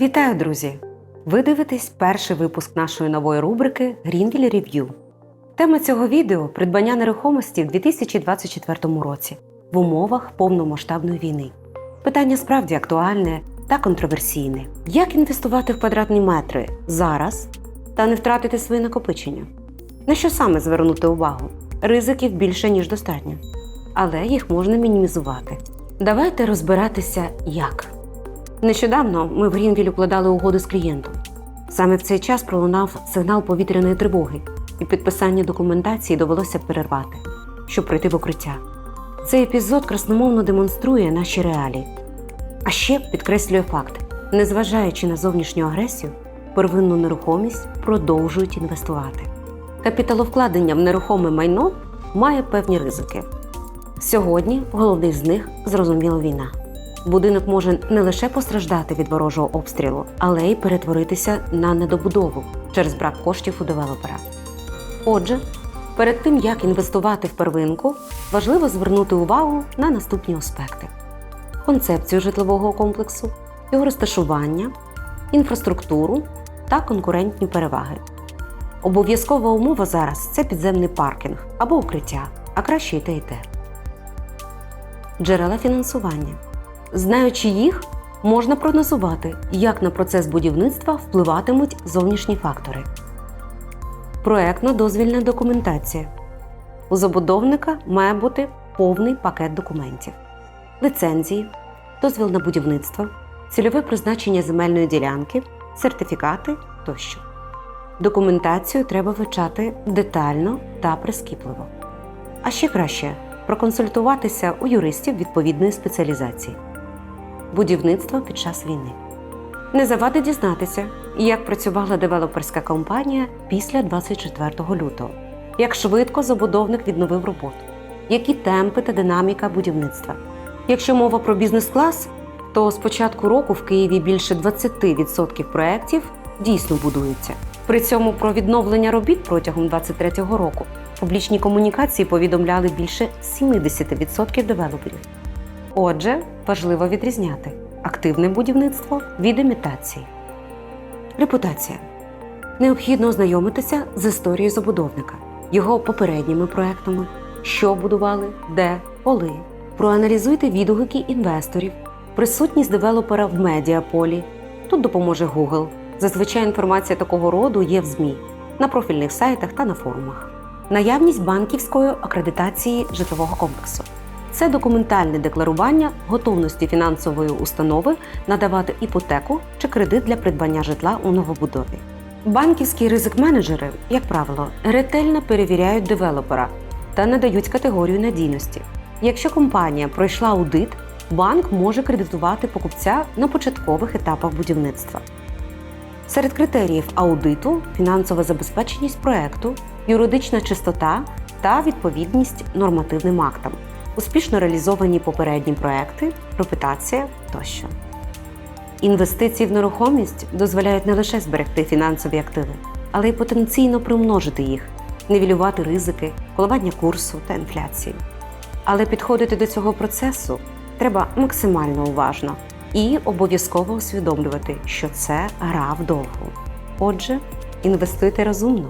Вітаю, друзі! Ви дивитесь перший випуск нашої нової рубрики Greenville Review. Тема цього відео придбання нерухомості в 2024 році в умовах повномасштабної війни. Питання справді актуальне та контроверсійне. Як інвестувати в квадратні метри зараз та не втратити свої накопичення? На що саме звернути увагу? Ризиків більше, ніж достатньо, але їх можна мінімізувати. Давайте розбиратися, як. Нещодавно ми в Грінвіль укладали угоду з клієнтом. Саме в цей час пролунав сигнал повітряної тривоги, і підписання документації довелося перервати, щоб прийти в укриття. Цей епізод красномовно демонструє наші реалії. А ще підкреслює факт: незважаючи на зовнішню агресію, первинну нерухомість продовжують інвестувати. Капіталовкладення в нерухоме майно має певні ризики. Сьогодні головний з них зрозуміло війна. Будинок може не лише постраждати від ворожого обстрілу, але й перетворитися на недобудову через брак коштів у девелопера. Отже, перед тим як інвестувати в первинку, важливо звернути увагу на наступні аспекти: концепцію житлового комплексу, його розташування, інфраструктуру та конкурентні переваги. Обов'язкова умова зараз це підземний паркінг або укриття, а краще і те, і те. Джерела фінансування. Знаючи їх, можна прогнозувати, як на процес будівництва впливатимуть зовнішні фактори. Проектно-дозвільна документація. У забудовника має бути повний пакет документів: ліцензії, дозвіл на будівництво, цільове призначення земельної ділянки, сертифікати тощо. Документацію треба вивчати детально та прискіпливо. А ще краще проконсультуватися у юристів відповідної спеціалізації. Будівництво під час війни. Не завадить дізнатися, як працювала девелоперська компанія після 24 лютого, як швидко забудовник відновив роботу, які темпи та динаміка будівництва. Якщо мова про бізнес-клас, то з початку року в Києві більше 20% проєктів дійсно будуються. При цьому про відновлення робіт протягом 2023 року публічні комунікації повідомляли більше 70% девелоперів. Отже, важливо відрізняти активне будівництво від імітації. Репутація. Необхідно ознайомитися з історією забудовника, його попередніми проектами, що будували, де, коли. Проаналізуйте відгуки інвесторів, присутність девелопера в медіаполі. Тут допоможе Google. Зазвичай інформація такого роду є в ЗМІ, на профільних сайтах та на форумах. Наявність банківської акредитації житлового комплексу. Це документальне декларування готовності фінансової установи надавати іпотеку чи кредит для придбання житла у новобудові. Банківські ризик-менеджери, як правило, ретельно перевіряють девелопера та надають категорію надійності. Якщо компанія пройшла аудит, банк може кредитувати покупця на початкових етапах будівництва. Серед критеріїв аудиту фінансова забезпеченість проекту, юридична чистота та відповідність нормативним актам, успішно реалізовані попередні проекти, репутація тощо. Інвестиції в нерухомість дозволяють не лише зберегти фінансові активи, але й потенційно примножити їх, нівелювати ризики, коливання курсу та інфляції. Але підходити до цього процесу треба максимально уважно і обов'язково усвідомлювати, що це гра вдовгу. Отже, інвестуйте розумно.